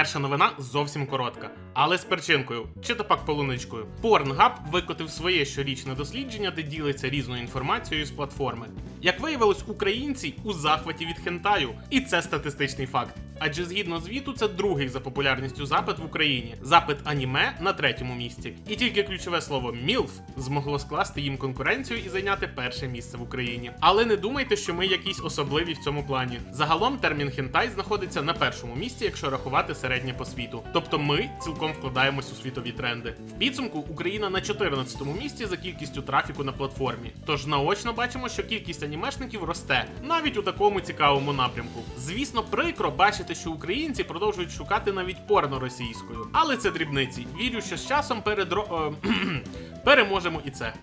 Перша новина зовсім коротка, але з перчинкою, чи то пак полуничкою. Pornhub викотив своє щорічне дослідження, де ділиться різною інформацією з платформи. Як виявилось, українці у захваті від хентаю, і це статистичний факт. Адже згідно звіту, це другий за популярністю запит в Україні. Запит аніме на третьому місці. І тільки ключове слово MILF змогло скласти їм конкуренцію і зайняти перше місце в Україні. Але не думайте, що ми якісь особливі в цьому плані. Загалом термін хентай знаходиться на першому місці, якщо рахувати середнє по світу. Тобто ми цілком вкладаємось у світові тренди. В підсумку Україна на 14-му місці за кількістю трафіку на платформі. Тож наочно бачимо, що кількість анімешників росте навіть у такому цікавому напрямку. Звісно, прикро бачити, що українці продовжують шукати навіть порно російською, але це дрібниці. Вірю, що з часом передро... е, переможемо і це.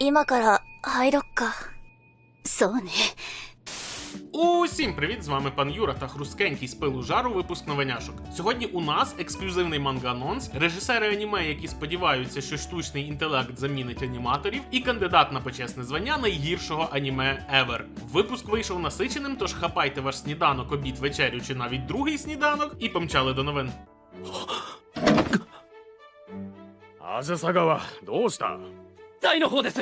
今から入ろっかそうね Усім привіт! З вами пан Юра та Хрускенький з пилу жару випуск новиняшок. Сьогодні у нас ексклюзивний манга-анонс, режисери аніме, які сподіваються, що штучний інтелект замінить аніматорів, і кандидат на почесне звання найгіршого аніме ever. Випуск вийшов насиченим, тож хапайте ваш сніданок, обід, вечерю чи навіть другий сніданок і помчали до новин. あずさ川どうした大の方です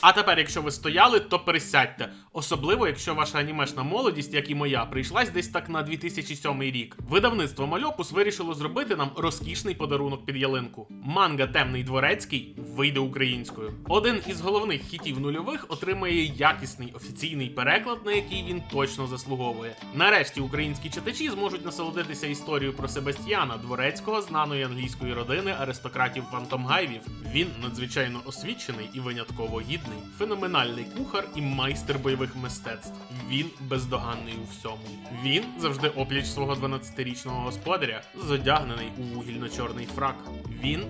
А тепер, якщо ви стояли, то пересядьте. Особливо, якщо ваша анімешна молодість, як і моя, прийшлась десь так на 2007 рік. Видавництво Мальопус вирішило зробити нам розкішний подарунок під ялинку. Манга Темний дворецький вийде українською. Один із головних хітів нульових отримає якісний офіційний переклад, на який він точно заслуговує. Нарешті українські читачі зможуть насолодитися історією про Себастьяна, дворецького знаної англійської родини аристократів Фантомгайвів. Він надзвичайно освічений і винятково гідний, феноменальний кухар і майстер бойових мистецтв. Він бездоганний у всьому. Він завжди опліч свого 12-річного господаря, зодягнений у вугільно-чорний фрак. Він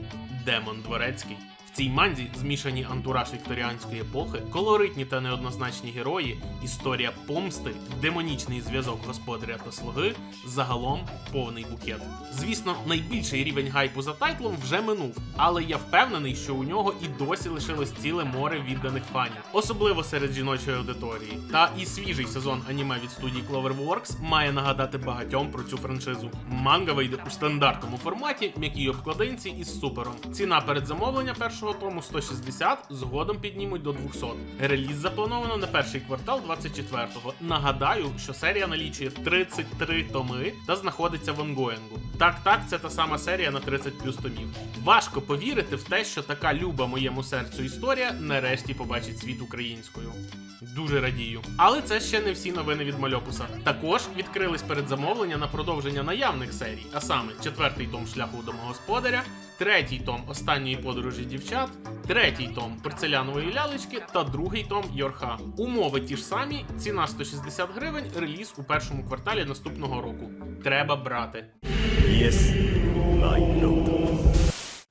демон дворецький. Цій манзі змішані антураж вікторіанської епохи, колоритні та неоднозначні герої, історія помсти, демонічний зв'язок господаря та слуги, загалом повний букет. Звісно, найбільший рівень гайпу за тайтлом вже минув, але я впевнений, що у нього і досі лишилось ціле море відданих фанів, особливо серед жіночої аудиторії. Та і свіжий сезон аніме від студії Cloverworks має нагадати багатьом про цю франшизу. Манга вийде у стандартному форматі, м'якій обкладинці із супером. Ціна передзамовлення першого тому 160, згодом піднімуть до 200. Реліз заплановано на перший квартал 24-го. Нагадаю, що серія налічує 33 томи та знаходиться в онгоїнгу. Так, так, це та сама серія на 30 плюс томів. Важко повірити в те, що така люба моєму серцю історія нарешті побачить світ українською. Дуже радію. Але це ще не всі новини від Мальопуса. Також відкрились передзамовлення на продовження наявних серій, а саме четвертий том шляху домогосподаря, третій том останньої подорожі дівчат, третій том порцелянової лялечки та другий том Йорха. Умови ті ж самі, ціна 160 гривень, реліз у першому кварталі наступного року. Треба брати. Yes, lord.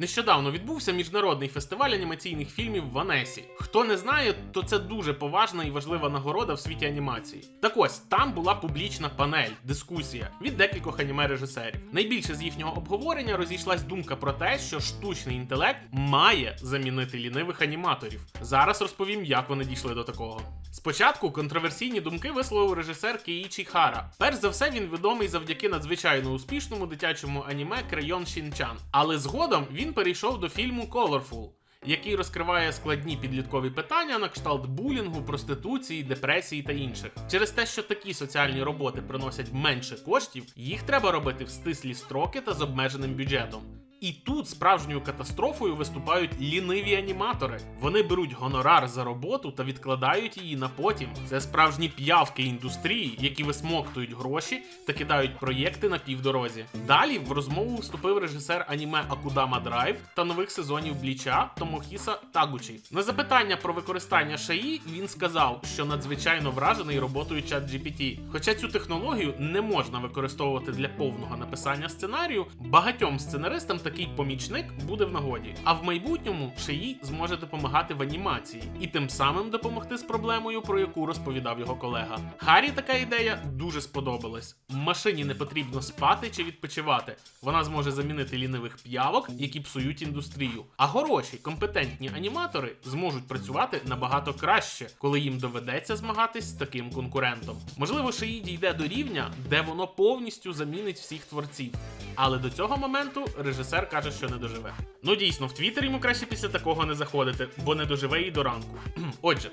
Нещодавно відбувся міжнародний фестиваль анімаційних фільмів в Ванесі. Хто не знає, то це дуже поважна і важлива нагорода в світі анімації. Так ось там була публічна панель, дискусія від декількох аніме-режисерів. Найбільше з їхнього обговорення розійшлась думка про те, що штучний інтелект має замінити лінивих аніматорів. Зараз розповім, як вони дійшли до такого. Спочатку контроверсійні думки висловив режисер Кейічі Хара. Перш за все, він відомий завдяки надзвичайно успішному дитячому аніме Крейон Шінчан. Але згодом він перейшов до фільму Colorful, який розкриває складні підліткові питання на кшталт булінгу, проституції, депресії та інших. Через те, що такі соціальні роботи приносять менше коштів, їх треба робити в стислі строки та з обмеженим бюджетом. І тут справжньою катастрофою виступають ліниві аніматори. Вони беруть гонорар за роботу та відкладають її на потім. Це справжні п'явки індустрії, які висмоктують гроші та кидають проєкти на півдорозі. Далі в розмову вступив режисер аніме Акудама Драйв та нових сезонів Бліча Томохіса Тагучі. На запитання про використання шаї він сказав, що надзвичайно вражений роботою ChatGPT. Хоча цю технологію не можна використовувати для повного написання сценарію, багатьом сценаристам такий помічник буде в нагоді. А в майбутньому Шиї зможе допомагати в анімації і тим самим допомогти з проблемою, про яку розповідав його колега. Харі така ідея дуже сподобалась. Машині не потрібно спати чи відпочивати. Вона зможе замінити лінивих п'явок, які псують індустрію. А хороші, компетентні аніматори зможуть працювати набагато краще, коли їм доведеться змагатись з таким конкурентом. Можливо, Шиї дійде до рівня, де воно повністю замінить всіх творців. Але до цього моменту режисер каже, що не доживе. Ну дійсно, в Твіттер йому краще після такого не заходити, бо не доживе і до ранку. Отже,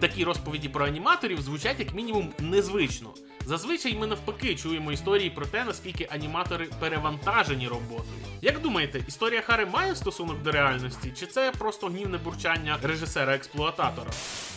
такі розповіді про аніматорів звучать як мінімум незвично. Зазвичай ми навпаки чуємо історії про те, наскільки аніматори перевантажені роботою. Як думаєте, історія Хари має стосунок до реальності, чи це просто гнівне бурчання режисера-експлуататора?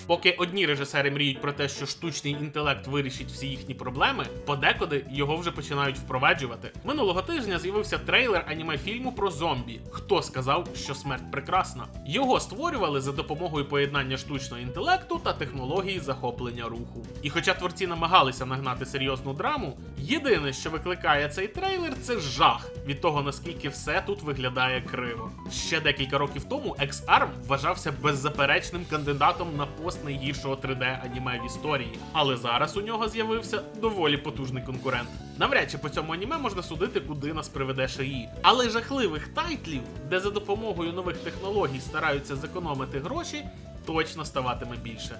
Поки одні режисери мріють про те, що штучний інтелект вирішить всі їхні проблеми, подекуди його вже починають впроваджувати. Минулого тижня з'явився трейлер аніме фільму про зомбі. Хто сказав, що смерть прекрасна? Його створювали за допомогою поєднання штучного інтелекту та технології захоплення руху. І хоча творці намагалися нагнати серйозну драму, єдине, що викликає цей трейлер, це жах від того, наскільки все тут виглядає криво. Ще декілька років тому X-Arm вважався беззаперечним кандидатом на пост найгіршого 3D аніме в історії, але зараз у нього з'явився доволі потужний конкурент. Навряд чи по цьому аніме можна судити, куди нас приведе шиї. Але жахливих тайтлів, де за допомогою нових технологій стараються зекономити гроші, точно ставатиме більше.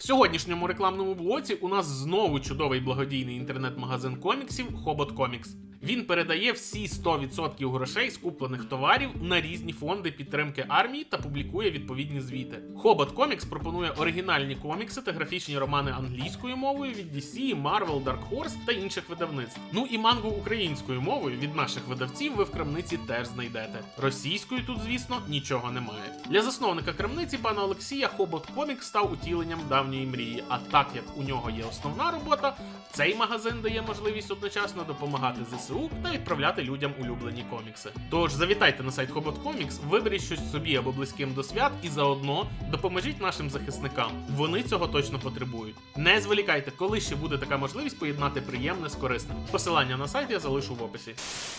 В сьогоднішньому рекламному блоці у нас знову чудовий благодійний інтернет-магазин коміксів Хобот Комікс. Він передає всі 100% грошей з куплених товарів на різні фонди підтримки армії та публікує відповідні звіти. Хобот Комікс пропонує оригінальні комікси та графічні романи англійською мовою від DC, Marvel, Dark Horse та інших видавництв. Ну і мангу українською мовою від наших видавців ви в крамниці теж знайдете. Російською тут, звісно, нічого немає. Для засновника крамниці пана Олексія Хобот Комікс став утіленням давньої мрії. А так як у нього є основна робота, цей магазин дає можливість одночасно допомагати ЗСУ та відправляти людям улюблені комікси. Тож завітайте на сайт Хобот Комікс, виберіть щось собі або близьким до свят і заодно допоможіть нашим захисникам. Вони цього точно потребують. Не зволікайте, коли ще буде така можливість поєднати приємне з корисним. Посилання на сайт я залишу в описі.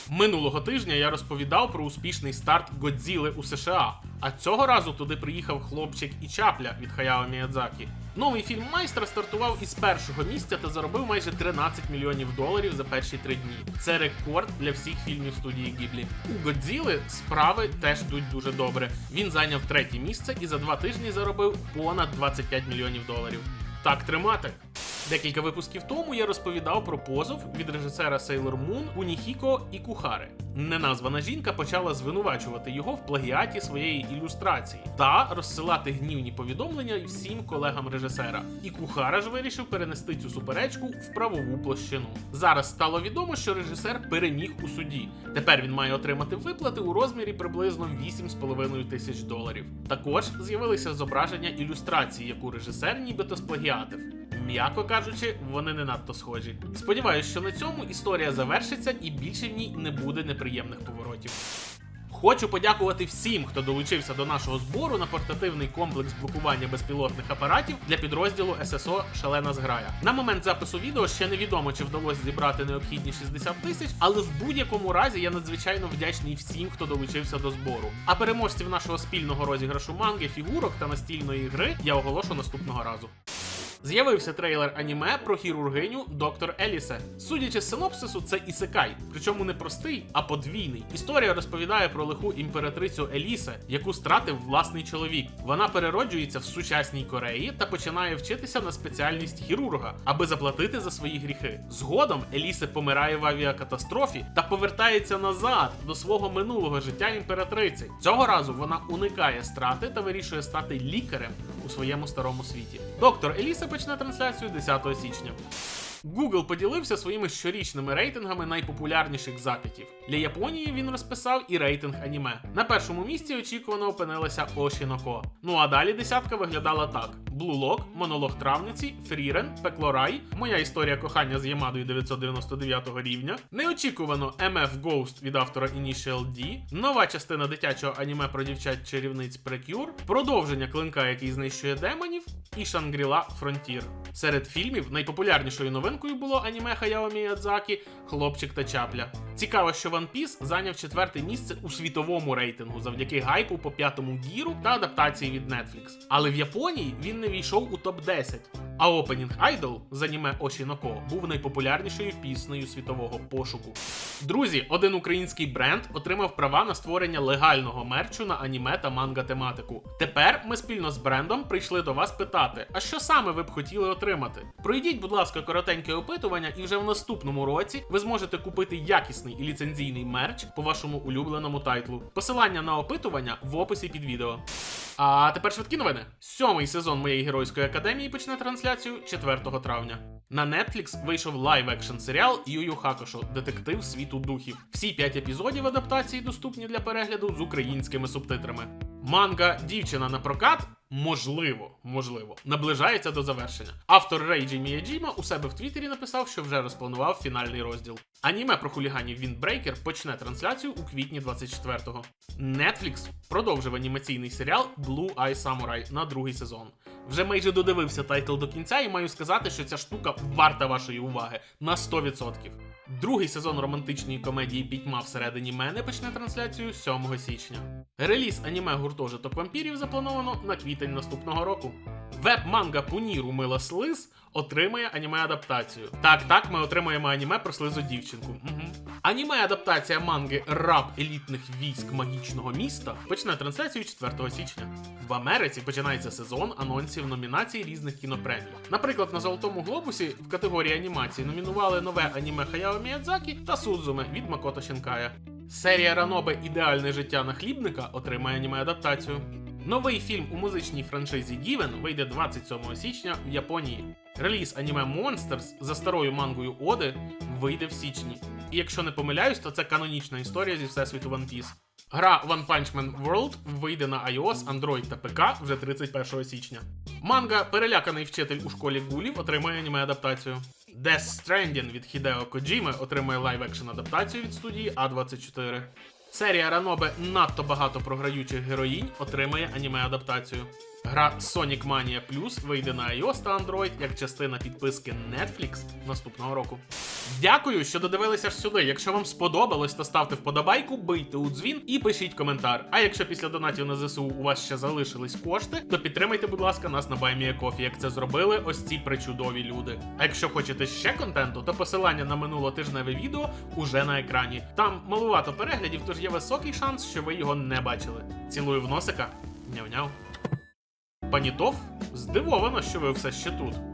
Минулого тижня я розповідав про успішний старт Годзіли у США. А цього разу туди приїхав хлопчик і чапля від Хаяо Міядзакі. Новий фільм майстра стартував із першого місця та заробив майже 13 мільйонів доларів за перші три дні. Це рекорд для всіх фільмів студії Гіблі. У Годзіли справи теж йдуть дуже добре. Він зайняв третє місце і за два тижні заробив понад 25 мільйонів доларів. Так тримати. Декілька випусків тому я розповідав про позов від режисера Sailor Moon Уніхіко Ікухари. Неназвана жінка почала звинувачувати його в плагіаті своєї ілюстрації та розсилати гнівні повідомлення всім колегам режисера. Ікухара ж вирішив перенести цю суперечку в правову площину. Зараз стало відомо, що режисер переміг у суді. Тепер він має отримати виплати у розмірі приблизно 8,5 тисяч доларів. Також з'явилися зображення ілюстрації, яку режисер нібито сплагіатив. М'яко кажучи, вони не надто схожі. Сподіваюсь, що на цьому історія завершиться і більше в ній не буде неприємних поворотів. Хочу подякувати всім, хто долучився до нашого збору на портативний комплекс блокування безпілотних апаратів для підрозділу ССО Шалена зграя. На момент запису відео ще невідомо, чи вдалося зібрати необхідні 60 тисяч, але в будь-якому разі я надзвичайно вдячний всім, хто долучився до збору. А переможців нашого спільного розіграшу манги, фігурок та настільної гри я оголошу наступного разу. З'явився трейлер аніме про хірургиню доктор Елісе. Судячи з синопсису, це ісекай, причому не простий, а подвійний. Історія розповідає про лиху імператрицю Елісе, яку стратив власний чоловік. Вона перероджується в сучасній Кореї та починає вчитися на спеціальність хірурга, аби заплатити за свої гріхи. Згодом Елісе помирає в авіакатастрофі та повертається назад до свого минулого життя імператриці. Цього разу вона уникає страти та вирішує стати лікарем своєму старому світі. Доктор Еліса почне трансляцію 10 січня. Google поділився своїми щорічними рейтингами найпопулярніших запитів. Для Японії він розписав і рейтинг аніме. На першому місці очікувано опинилася Ошіноко. Ну а далі десятка виглядала так: Lock, монолог травниці, Фрірен, Пекло Рай, моя історія кохання з Ямадою 999 рівня, неочікувано MF Ghost від автора Initial D, нова частина дитячого аніме про дівчат чарівниць Precure, продовження клинка, який знищує демонів, і Шангріла Фронтір. Серед фільмів найпопулярнішою новинкою було аніме Хаяо Міядзакі Хлопчик та Чапля. Цікаво, що One Piece зайняв четверте місце у світовому рейтингу завдяки гайпу по п'ятому гіру та адаптації від Netflix. Але в Японії він не війшов у топ 10 а Opening Idol з аніме Осіноко був найпопулярнішою піснею світового пошуку. Друзі, один український бренд отримав права на створення легального мерчу на аніме та манга тематику. Тепер ми спільно з брендом прийшли до вас питати: а що саме ви б хотіли отримати? Пройдіть, будь ласка, коротеньке опитування, і вже в наступному році ви зможете купити якісний і ліцензійний мерч по вашому улюбленому тайтлу. Посилання на опитування в описі під відео. А тепер швидкі новини. Сьомий сезон моєї геройської академії почне трансляцію 4 травня. На Netflix вийшов лайв-екшн серіал Ю Ю Хакошо Детектив світу духів. Всі п'ять епізодів адаптації доступні для перегляду з українськими субтитрами. Манга Дівчина на прокат. Можливо, можливо, наближається до завершення. Автор Рейджі Міяджіма у себе в Твіттері написав, що вже розпланував фінальний розділ. Аніме про хуліганів Windbreaker почне трансляцію у квітні 24-го. Netflix продовжив анімаційний серіал Blue Eye Samurai на другий сезон. Вже майже додивився тайтл до кінця і маю сказати, що ця штука варта вашої уваги на 100%. Другий сезон романтичної комедії Пітьма всередині мене почне трансляцію 7 січня. Реліз аніме гуртожиток вампірів заплановано на квітень наступного року. Веб-манга Пуніру Мила Слиз отримає аніме-адаптацію. Так, так, ми отримаємо аніме про слизу дівчинку. Угу. Аніме-адаптація манги Раб елітних військ магічного міста почне трансляцію 4 січня. В Америці починається сезон анонсів номінацій різних кінопремій. Наприклад, на Золотому глобусі в категорії анімації номінували нове аніме Хаяо Міядзакі та Судзуме від Макото Шінкая. Серія Ранобе Ідеальне життя нахлібника отримає аніме-адаптацію. Новий фільм у музичній франшизі Given вийде 27 січня в Японії. Реліз аніме Monsters за старою мангою Оди вийде в січні. І якщо не помиляюсь, то це канонічна історія зі всесвіту One Piece. Гра One Punch Man World вийде на iOS, Android та ПК вже 31 січня. Манга Переляканий вчитель у школі гулів отримає аніме-адаптацію. Death Stranding від Хідео Коджіми отримує лайв-екшн адаптацію від студії А24. Серія Ранобе надто багато програючих героїнь отримає аніме-адаптацію. Гра Sonic Mania Plus вийде на iOS та Android як частина підписки Netflix наступного року. Дякую, що додивилися аж сюди. Якщо вам сподобалось, то ставте вподобайку, бийте у дзвін і пишіть коментар. А якщо після донатів на ЗСУ у вас ще залишились кошти, то підтримайте, будь ласка, нас на BuyMeACoffee, як це зробили ось ці причудові люди. А якщо хочете ще контенту, то посилання на минулотижневе відео уже на екрані. Там малувато переглядів, тож є високий шанс, що ви його не бачили. Цілую в носика. Няв-няв. Панітов здивована, що ви все ще тут.